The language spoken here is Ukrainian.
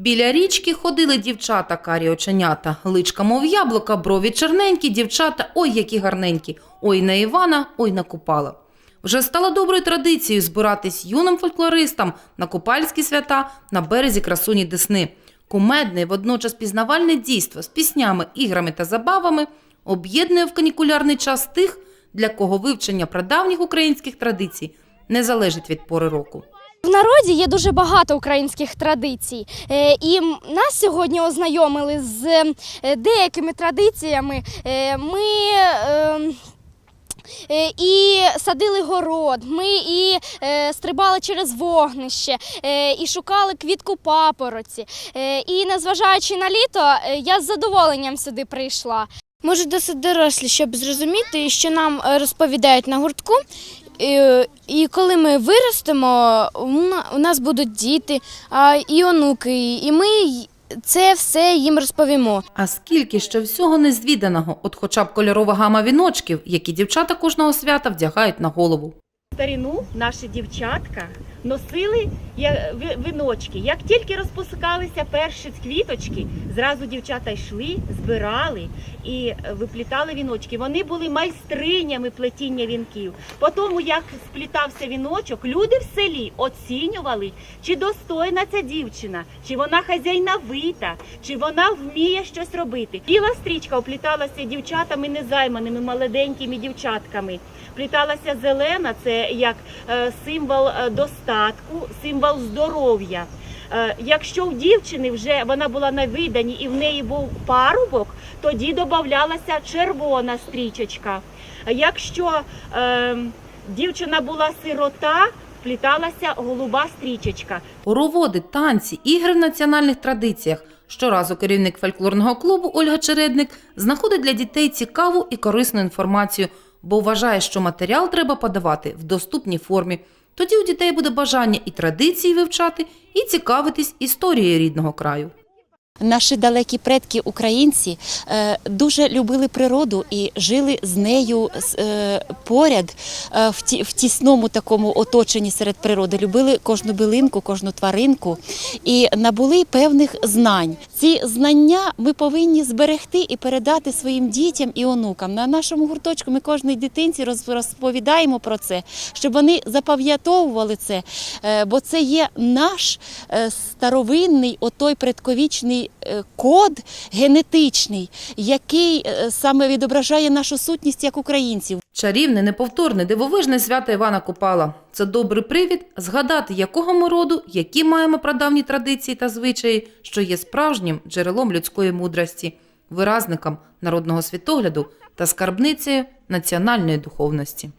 Біля річки ходили дівчата, карі оченята, личка, мов яблука, брові черненькі, дівчата, ой, які гарненькі, ой на Івана, ой на Купала. Вже стало доброю традицією збиратись юним фольклористам на купальські свята на березі красуні Десни. Кумедне, водночас пізнавальне дійство з піснями, іграми та забавами об'єднує в канікулярний час тих, для кого вивчення прадавніх українських традицій не залежить від пори року. В народі є дуже багато українських традицій, Е, і нас сьогодні ознайомили з е, деякими традиціями. Е, Ми е, е, і садили город, ми і стрибали через вогнище, і шукали квітку папороці. І незважаючи на літо, я з задоволенням сюди прийшла. Ми вже досить дорослі, щоб зрозуміти, що нам розповідають на гуртку. І, і коли ми виростемо, у нас будуть діти а, і онуки, і ми це все їм розповімо. А скільки ще всього незвіданого, от хоча б кольорова гама віночків, які дівчата кожного свята вдягають на голову. старину наші дівчатка носили віночки. Як тільки розпускалися перші квіточки, зразу дівчата йшли, збирали і е, виплітали віночки. Вони були майстринями плетіння вінків. По тому, як сплітався віночок, люди в селі оцінювали, чи достойна ця дівчина, чи вона хазяйновита, чи вона вміє щось робити. Біла стрічка опліталася дівчатами незайманими, молоденькими дівчатками. Пліталася зелена, це як е, символ е, достатку, символ здоров'я. Е, Якщо у дівчини вже вона була на виданні і в неї був парубок, тоді додавалася червона стрічечка. Якщо е, дівчина була сирота, впліталася голуба стрічечка. Хороводи, танці, ігри в національних традиціях. Щоразу керівник фольклорного клубу Ольга Чередник знаходить для дітей цікаву і корисну інформацію, бо вважає, що матеріал треба подавати в доступній формі. Тоді у дітей буде бажання і традиції вивчати, і цікавитись історією рідного краю. Наші далекі предки українці е, дуже любили природу і жили з нею е, поряд е, в, тісному такому оточенні серед природи. Любили кожну билинку, кожну тваринку і набули певних знань. Ці знання ми повинні зберегти і передати своїм дітям і онукам. На нашому гурточку ми кожній дитинці розповідаємо про це, щоб вони запам'ятовували це, бо це є наш старовинний, отой предковічний е, код генетичний, який е, саме відображає нашу сутність як українців. Чарівне, неповторне, дивовижне свято Івана Купала – це добрий привід згадати, якого ми роду, які маємо прадавні традиції та звичаї, що є справжнім джерелом людської мудрості, виразником народного світогляду та скарбницею національної духовності.